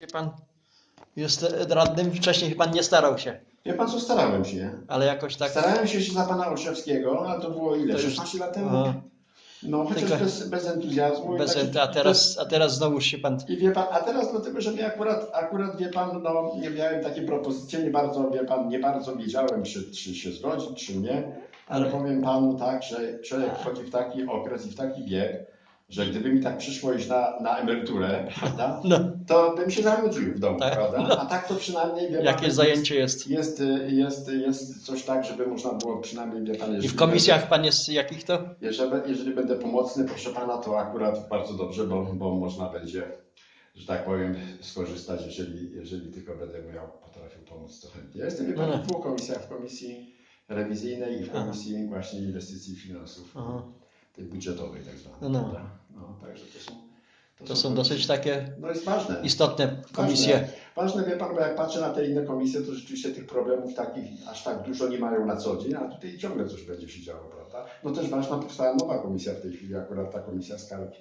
Wie pan jest radnym, wcześniej pan nie starał się, Wie pan co, starałem się. ale jakoś tak. Starałem się za pana Olszewskiego, a to było ile? To już- 16 lat temu? No, chociaż Tylko- bez, bez entuzjazmu. i bez, taki- a, teraz, a teraz znowu się pan. I wie pan, a teraz dlatego, że mnie akurat, akurat wie pan, no nie miałem takiej propozycji, nie bardzo, wie pan, nie bardzo wiedziałem, czy, czy się zgodzić, czy nie, ale Ale- powiem panu tak, że człowiek wchodzi w taki okres i w taki wiek, że gdyby mi tak przyszło iść na, na emeryturę, prawda, No, to bym się zanudził w domu, Tak. prawda? A tak to przynajmniej wie pan, jakie jest- zajęcie jest. Jest, jest, jest coś tak, żeby można było przynajmniej, wie pan, I w komisjach pan jest jakich to? jeżeli, jeżeli będę pomocny, proszę pana, to akurat bardzo dobrze, bo, bo można będzie, że tak powiem, skorzystać, jeżeli, jeżeli tylko będę miał, potrafił pomóc, to chętnie. Ja jestem pan, No. w dwóch komisjach, w komisji rewizyjnej i w Aha. komisji właśnie inwestycji i finansów, Aha. Tej budżetowej tak zwanej. No. prawda? no także to są, To są dosyć takie No jest ważne. istotne komisje. Ważne, wie pan, bo jak patrzę na te inne komisje, to rzeczywiście tych problemów takich aż tak dużo nie mają na co dzień, a tutaj ciągle coś będzie się działo, prawda? No też ważna powstała nowa komisja w tej chwili, akurat ta komisja skargi.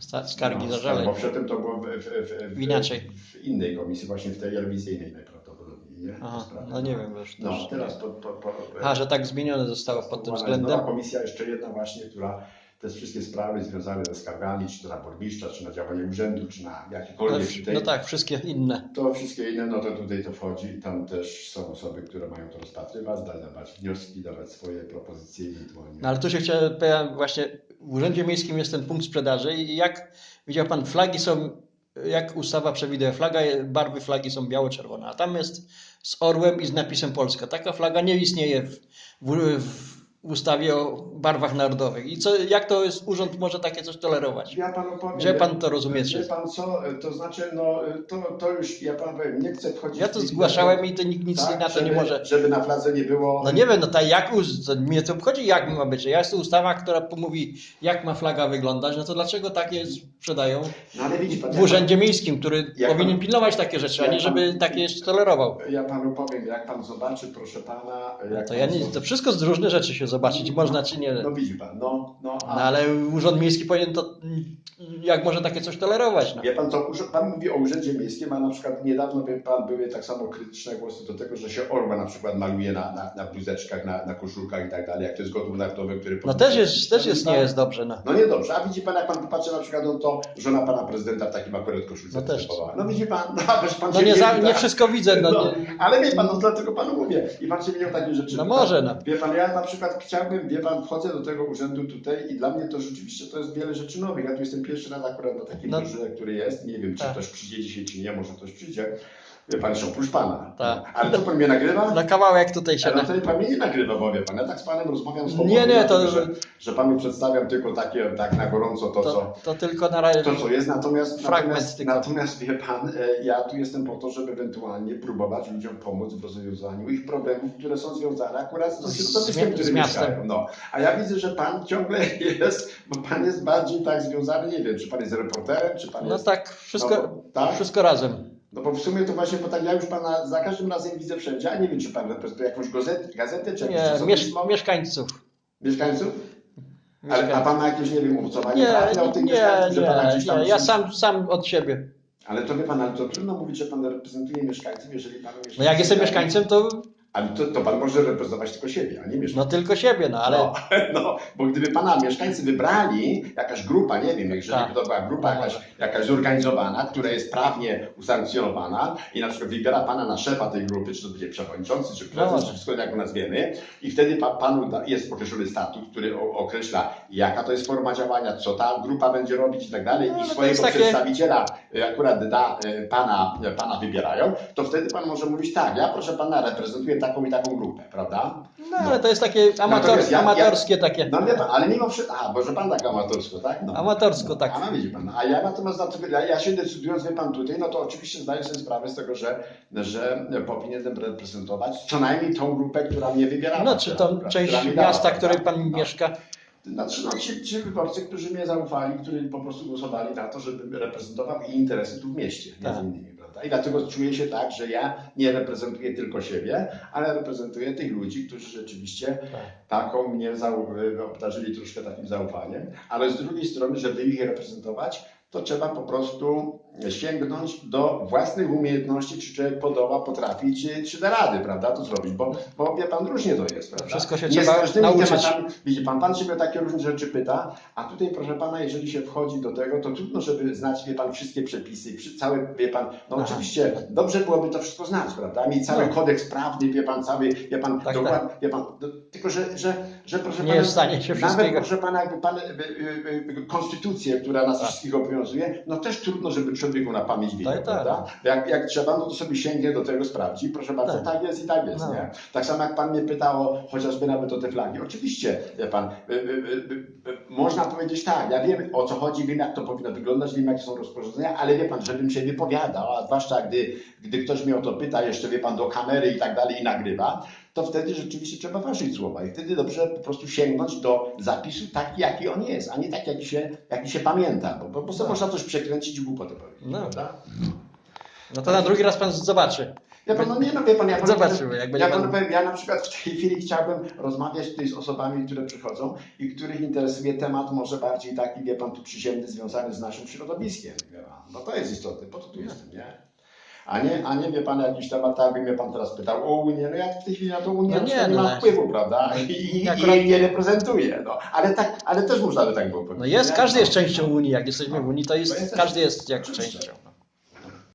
Sta- Skargi No, za żale. Bo przedtem to było w, w, w, w, Inaczej. w innej komisji, właśnie w tej rewizyjnej najprawdopodobniej, Aha, sprawy. no nie wiem już. No, też. teraz po, po, po, A, że tak zmienione zostało pod tym Nowa względem. komisja jeszcze jedna właśnie, która te wszystkie sprawy związane ze skargami, czy to na burmistrza, czy na działanie urzędu, czy na No, jakiekolwiek tutaj, no tak, wszystkie inne. to wszystkie inne, no to tutaj to wchodzi tam też są osoby, które mają to rozpatrywać, dawać wnioski, dawać swoje propozycje ewentualnie. No ale tu się chciałem, powiedziałem, właśnie w Urzędzie Miejskim jest ten punkt sprzedaży i jak widział pan, flagi są, jak ustawa przewiduje, flaga, barwy flagi są biało-czerwone, a tam jest z orłem i z napisem Polska. Taka flaga nie istnieje w, w, w ustawie o barwach narodowych. I co, jak to jest, urząd może takie coś tolerować? Ja panu powiem, Gdzie pan to rozumie? Wie pan co, to znaczy, no to, to już, ja panu powiem, nie chcę wchodzić Ja w to zgłaszałem i to nikt nic tak, na to żeby, nie może. Żeby na fladze nie było... No nie wiem, no tak jak to mnie to obchodzi, jak ma być. Ja jest to ustawa, która mówi, jak ma flaga wyglądać, no to dlaczego takie sprzedają No ale widzi pan, w urzędzie miejskim, który powinien pan- pilnować takie rzeczy, a nie żeby pan- takie jeszcze tolerował. Pan, ja panu powiem, jak pan zobaczy, proszę pana... Jak To ja pan nie, to wszystko z różne rzeczy się zobaczyć można czy nie. No widzi pan, no, no, No a ale urząd miejski powinien to, jak może takie coś tolerować? No. Wie pan, to pan mówi o urzędzie miejskim, a na przykład niedawno wie pan, były tak samo krytyczne głosy do tego, że się orła na przykład maluje na, na, na bluzeczkach, na, na koszulkach i tak dalej, jak to jest gotów narodowy, który... No też jest, też jest, nie Tak. jest dobrze. No. No nie dobrze, a widzi pan, jak pan popatrzy na przykład, no to żona pana prezydenta w takim akurat koszulce No też. No widzi pan, no pan No nie, za, nie wszystko widzę. No, No, nie, ale wie pan, no dlatego panu mówię. I pan się widział takie rzeczy. No może, no. Wie pan, ja na przykład chciałbym, wie pan, wchodzę do tego urzędu tutaj i dla mnie to rzeczywiście to jest wiele rzeczy nowych. Ja tu jestem pierwszy raz akurat na takim No. broszurze, który jest. Nie wiem, czy Tak. ktoś przyjdzie dzisiaj, czy nie, może ktoś przyjdzie. Wie pan, jeszcze oprócz pana. Tak. Ale to pan mnie nagrywa? na kawałek tutaj się. Ale Na... to pan mnie nie nagrywa, bo wie pan, ja tak z panem rozmawiam z Nie, nie, to- że, że panu przedstawiam tylko takie, tak na gorąco to, co, To, to tylko na razie. to, co jest, natomiast, Fragment natomiast, natomiast wie pan, e, ja tu jestem po to, żeby ewentualnie próbować ludziom pomóc w rozwiązaniu ich problemów, które są związane akurat z Z- środowiskiem, miastem. mieszkają. No. A ja widzę, że pan ciągle jest, bo pan jest bardziej tak związany, nie wiem, czy pan jest reporterem, czy pan No jest... tak, wszystko, No, tak? wszystko razem. No bo w sumie to właśnie, bo tak ja już pana za każdym razem widzę wszędzie, a nie wiem, czy pan reprezentuje jakąś gazetę, gazetę czy jakieś Nie, miesz, mieszkańców. mieszkańców? Ale, a Mieszkańców. pan ma jakieś, nie wiem, umocowanie Nie, prawne o tych nie, mieszkańców, że pana nie, gdzieś tam... nie, ja sam, sam od siebie. Ale to wie pan, ale to trudno mówić, że pan reprezentuje mieszkańców, jeżeli pan mieszkańcy... No jak jestem mieszkańcem, to Ale to, to pan może reprezentować tylko siebie, a nie no mieszkańców. tylko siebie, no ale No, no, bo gdyby pana mieszkańcy wybrali, jakaś grupa, nie wiem, jeżeli Tak. by to była grupa No jakaś, może. jakaś zorganizowana, która jest prawnie usankcjonowana i na przykład wybiera pana na szefa tej grupy, czy to będzie przewodniczący, czy No prezes, może. czy wszystko jak go nazwiemy, i wtedy pa, panu jest określony statut, który określa, jaka to jest forma działania, co ta grupa będzie robić i tak dalej, No, i swojego takie- przedstawiciela y, akurat da, y, pana, pana wybierają, to wtedy pan może mówić tak, ja proszę pana reprezentuję taką i taką grupę, prawda? no, ale to jest takie Natomiast ja- ja- amatorskie takie. No wie pan, ale mimo wszystko, a może pan tak amatorsko, tak? No. Amatorsko, tak. A no widzi pan, a ja natomiast ja, ja się decydując, wie pan tutaj, no to oczywiście zdaję sobie sprawę z tego, że, że powinienem reprezentować co najmniej tą grupę, która mnie wybierała. No czy tą część która miasta, w której pan No. mieszka. Znaczy, no ci, ci wyborcy, którzy mnie zaufali, którzy po prostu głosowali na to, żebym reprezentował ich interesy tu w mieście, między Tak. innymi, prawda? I dlatego czuję się tak, że ja nie reprezentuję tylko siebie, ale reprezentuję tych ludzi, którzy rzeczywiście taką mnie obdarzyli troszkę takim zaufaniem, ale z drugiej strony, żeby ich reprezentować, to trzeba po prostu sięgnąć do własnych umiejętności, czy człowiek podoła, potrafi, czy, czy da rady, prawda, to zrobić, bo, bo wie pan, różnie to jest, prawda? Wszystko się Nie trzeba każdymi nauczyć. tematami, widzi pan, pan się mnie takie różne rzeczy pyta, a tutaj, proszę pana, jeżeli się wchodzi do tego, to trudno, żeby znać, wie pan, wszystkie przepisy, całe, wie pan, no Aha. oczywiście, dobrze byłoby to wszystko znać, prawda, mieć cały No. kodeks prawny, wie pan, cały, wie pan, Tak, dokładnie, wie pan, do, tylko, że, że, że proszę Nie pana, jest w stanie się nawet, wszystkiego- proszę pana, jakby pan, y, y, y, konstytucję, która nas Tak. wszystkich obowiązuje, no też trudno, żeby człowieku na pamięć wiedział, Tak, tak. prawda? Jak, jak trzeba, no to sobie sięgnie do tego, sprawdzi, proszę bardzo, Tak. tak, jest i tak jest, No. nie? Tak samo jak pan mnie pytał chociażby nawet o te flagi. Oczywiście, wie pan, y, y, y, y, można powiedzieć tak, ja wiem o co chodzi, wiem jak to powinno wyglądać, wiem jakie są rozporządzenia, ale wie pan, żebym się wypowiadał, a zwłaszcza gdy, gdy ktoś mnie o to pyta, jeszcze wie pan do kamery i tak dalej i nagrywa, to wtedy rzeczywiście trzeba ważyć słowa i wtedy dobrze po prostu sięgnąć do zapisu taki, jaki on jest, a nie tak, jaki się, jaki się pamięta, bo po prostu No. można coś przekręcić i głupotę powiedzieć, No. prawda? No to na drugi raz pan zobaczy. Ja no nie no, wie pan, ja pan, Zobaczymy, jak będzie ja, pan- panu powiem, ja na przykład w tej chwili chciałbym rozmawiać tutaj z osobami, które przychodzą i których interesuje temat może bardziej taki, wie pan, tu przyziemny, związany z naszym środowiskiem, wie pan. No to jest istotne, po to tu jestem, nie? A nie, a nie wie pan jakiś temat, tak by mnie pan teraz pytał o Unię, no ja w tej chwili na tą Unię No nie, przykład nie no mam wpływu, prawda? I, i, i Akurat- jej nie reprezentuję, no. Ale tak, ale też można by tak było powiedzieć. No jest, każdy jest No. częścią Unii. Jak jesteśmy w Unii, to To jest, każdy jest jak częścią. No.